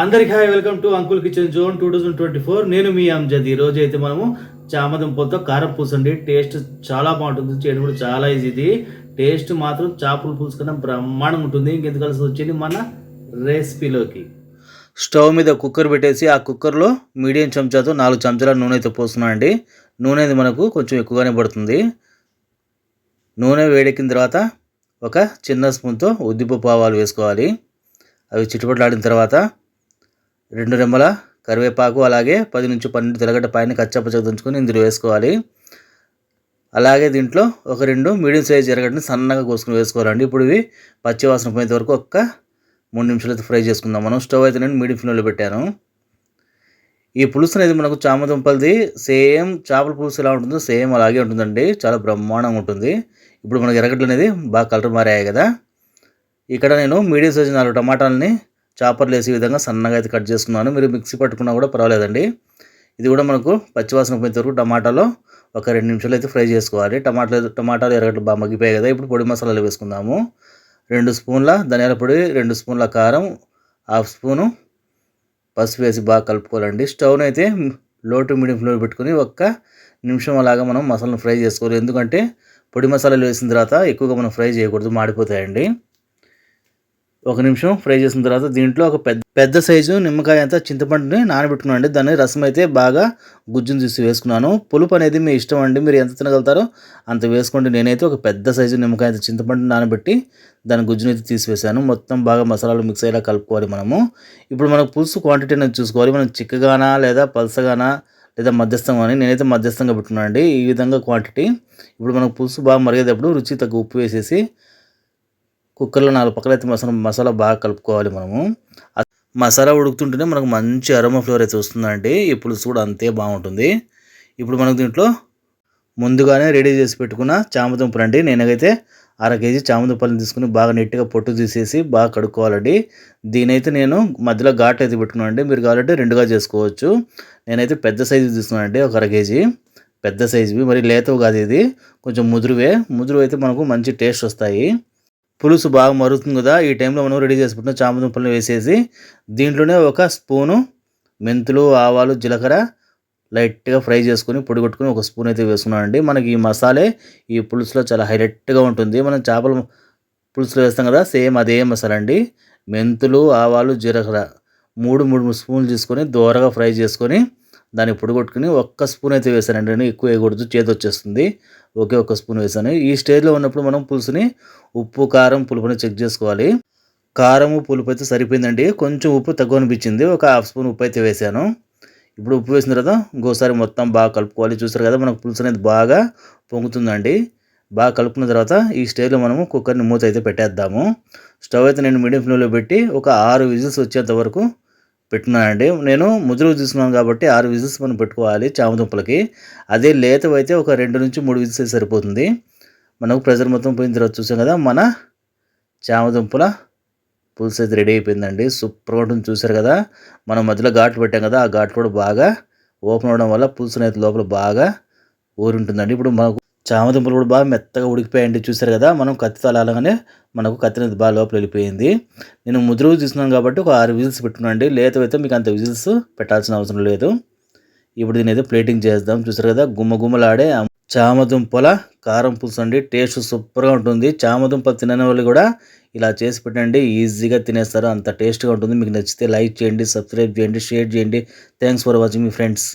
అందరికి hi welcome to uncle kitchen zone two thousand twenty four నేను మీ అంజద్. ఈ అయితే మనము చామదుంపలతో కారం పులుసు అండి టేస్ట్ చాలా బాగుంటుంది. చేయడం కూడా చాలా ఈజీ ఇది టేస్ట్ మాత్రం చేపల పులుసు కన్నా బ్రహ్మాండంగా ఉంటుంది. ఇంకెందుకు కలిసి వచ్చింది మన రెసిపీలోకి. స్టవ్ మీద కుక్కర్ పెట్టేసి ఆ కుక్కర్లో మీడియం చెంచాతో నాలుగు చెంచాల నూనె అయితే పోస్తున్నాను అండి నూనె అనేది మనకు కొంచెం ఎక్కువగానే పడుతుంది. నూనె వేడెక్కిన తర్వాత ఒక చిన్న స్పూన్తో ఉద్దిపప్పు ఆవాలు వేసుకోవాలి. అవి చిట్టుపట్లాడిన తర్వాత రెండు రెమ్మల కరివేపాకు అలాగే పది నుంచి పన్నెండు తెలగడ్డ పైన కచ్చపచ్చ దంచుకొని ఇందులో వేసుకోవాలి. అలాగే దీంట్లో ఒక రెండు మీడియం సైజ్ ఎరగడ్డని సన్నగా కోసుకుని వేసుకోవాలండి. ఇప్పుడు ఇవి పచ్చి వాసన పోయేంత వరకు ఒక్క మూడు నిమిషాలు అయితే ఫ్రై చేసుకుందాం. మనం స్టవ్ అయితే నేను మీడియం ఫ్లేమ్లో పెట్టాను. ఈ పులుసు అనేది మనకు చామదుంపలది సేమ్ చేపల పులుసు ఎలా ఉంటుందో సేమ్ అలాగే ఉంటుందండి. చాలా బ్రహ్మాండంగా ఉంటుంది. ఇప్పుడు మనకి ఎరగడ్డలు అనేది బాగా కలర్ మారాయి కదా. ఇక్కడ నేను మీడియం సైజ్ నాలుగు టమాటాలని చాపర్లు వేసే విధంగా సన్నగా అయితే కట్ చేసుకున్నాను. మీరు మిక్సీ పట్టుకున్నా కూడా పర్వాలేదండి. ఇది కూడా మనకు పచ్చివాసన పోయేంత వరకు టమాటాలో ఒక రెండు నిమిషాలు అయితే ఫ్రై చేసుకోవాలి. టమాటాలు టమాటాలు ఎరగట్లు బాగా మగ్గిపోయాయి కదా ఇప్పుడు పొడి మసాలాలు వేసుకుందాము. రెండు స్పూన్ల ధనియాల పొడి రెండు స్పూన్ల కారం హాఫ్ స్పూను పసుపు వేసి బాగా కలుపుకోవాలండి. స్టవ్ని అయితే లో టు మీడియం ఫ్లేమ్ పెట్టుకుని ఒక్క నిమిషం అలాగా మనం మసాలాను ఫ్రై చేసుకోవాలి. ఎందుకంటే పొడి మసాలాలు వేసిన తర్వాత ఎక్కువగా మనం ఫ్రై చేయకూడదు మాడిపోతాయండి. ఒక నిమిషం ఫ్రై చేసిన తర్వాత దీంట్లో ఒక పెద్ద పెద్ద సైజు నిమ్మకాయ అంతా చింతపండుని నానబెట్టుకున్నాను అండి దాన్ని రసం అయితే బాగా గుజ్జును తీసి వేసుకున్నాను. పులుపు అనేది మీ ఇష్టం అండి. మీరు ఎంత తినగలుగుతారో అంత వేసుకోండి. నేనైతే ఒక పెద్ద సైజు నిమ్మకాయ అంత చింతపండు నానబెట్టి దాని గుజ్జును అయితే తీసివేశాను మొత్తం బాగా మసాలాలు మిక్స్ అయ్యేలా కలుపుకోవాలి మనము. ఇప్పుడు మనకు పులుసు క్వాంటిటీ అనేది చూసుకోవాలి. మనం చిక్కగానా లేదా పలసగానా లేదా మధ్యస్థం కానీ నేనైతే మధ్యస్థంగా పెట్టుకున్నాను అండి ఈ విధంగా క్వాంటిటీ ఇప్పుడు మనకు పులుసు బాగా మరిగేటప్పుడు రుచి తగ్గ ఉప్పు వేసేసి కుక్కర్లో నాలుగు పక్కలైతే మసాలా మసాలా బాగా కలుపుకోవాలి మనము. మసాలా ఉడుకుతుంటేనే మనకు మంచి అరోమా ఫ్లేవర్ అయితే వస్తుందండి. ఈ పులుసు కూడా అంతే బాగుంటుంది. ఇప్పుడు మనకు దీంట్లో ముందుగానే రెడీ చేసి పెట్టుకున్న చామదుంపలు అండి. నేనైతే అర కేజీ చామదుంపలను తీసుకుని బాగా నీట్గా పొట్టు తీసేసి బాగా కడుక్కోవాలండి. దీనైతే నేను మధ్యలో ఘాట్ అయితే పెట్టుకున్నాను అండి. మీరు కావాలంటే రెండుగా చేసుకోవచ్చు. నేనైతే పెద్ద సైజు తీసుకున్నానండి ఒక అర కేజీ. పెద్ద సైజువి మరి లేతవు కాదు ఇది. కొంచెం ముదురువే. ముదురు అయితే మనకు మంచి టేస్ట్ వస్తాయి. పులుసు బాగా మరుగుతుంది కదా ఈ టైంలో మనం రెడీ చేసుకుంటున్న చామదుంపలను వేసేసి దీంట్లోనే ఒక స్పూను మెంతులు ఆవాలు జీలకర్ర లైట్గా ఫ్రై చేసుకొని పొడి కొట్టుకుని ఒక స్పూన్ అయితే వేసుకున్నానండి మనకి ఈ మసాలే ఈ పులుసులో చాలా హైలైట్గా ఉంటుంది. మనం చేపల పులుసులో వేస్తాం కదా సేమ్ అదే మసాలా అండి. మెంతులు ఆవాలు జీలకర్ర మూడు మూడు స్పూన్లు తీసుకొని దోరగా ఫ్రై చేసుకొని దాన్ని పొడగొట్టుకుని ఒక్క స్పూన్ అయితే వేసానండి నేను ఎక్కువ వేయకూడదు. చేతి వచ్చేస్తుంది. ఒకే ఒక్క స్పూన్ వేసాను ఈ స్టేజ్లో ఉన్నప్పుడు మనం పులుసుని ఉప్పు కారం పులుపుని చెక్ చేసుకోవాలి. కారం పులుపు అయితే సరిపోయిందండి. కొంచెం ఉప్పు తక్కువ అనిపించింది ఒక హాఫ్ స్పూన్ ఉప్పు అయితే వేసాను ఇప్పుడు ఉప్పు వేసిన తర్వాత ఇంకోసారి మొత్తం బాగా కలుపుకోవాలి. చూసారు కదా మనకు పులుసు అనేది బాగా పొంగుతుందండి. బాగా కలుపుకున్న తర్వాత ఈ స్టేజ్లో మనము కుక్కర్ని మూత అయితే పెట్టేద్దాము. స్టవ్ అయితే నేను మీడియం ఫ్లేమ్లో పెట్టి ఒక ఆరు విజిల్స్ వచ్చేంత వరకు పెట్టినానండి నేను ముదురు తీసుకున్నాను కాబట్టి ఆరు విజిల్స్ మనం పెట్టుకోవాలి చామదుంపలకి అదే లేతవైతే ఒక రెండు నుంచి మూడు విజిల్స్ సరిపోతుంది. మనకు ప్రెజర్ మొత్తం పోయిన తర్వాత చూసాం కదా మన చామదుంపల పులుసు అయితే రెడీ అయిపోయిందండి. సూపర్గా ఉంటుంది చూసారు కదా. మనం మధ్యలో ఘాట్లు పెట్టాం కదా ఆ ఘాట్లు కూడా బాగా ఓపెన్ అవ్వడం వల్ల పులుసు అనేది లోపల బాగా ఊరుంటుందండి. ఇప్పుడు మనకు చామదుంపలు కూడా బాగా మెత్తగా ఉడికిపోయాయండి. చూసారు కదా మనం కత్తితో అలాగానే మనకు కత్తి అనేది బాగా లోపల వెళ్ళిపోయింది. నేను ముదురు తీసుకున్నాను కాబట్టి ఒక ఆరు విజిల్స్ పెట్టుకున్నాండి లేతవైతే మీకు అంత విజిల్స్ పెట్టాల్సిన అవసరం లేదు. ఇప్పుడు దీని అయితే ప్లేటింగ్ చేద్దాం. చూసారు కదా గుమ్మ గుమ్మలాడే చామదుంపల కారం పులుసు అండి. టేస్ట్ సూపర్గా ఉంటుంది. చామదుంపలు తినని వాళ్ళు కూడా ఇలా చేసి పెట్టండి. ఈజీగా తినేస్తారు. అంత టేస్ట్గా ఉంటుంది. మీకు నచ్చితే లైక్ చేయండి సబ్స్క్రైబ్ చేయండి షేర్ చేయండి. థ్యాంక్స్ ఫర్ వాచింగ్ మీ ఫ్రెండ్స్.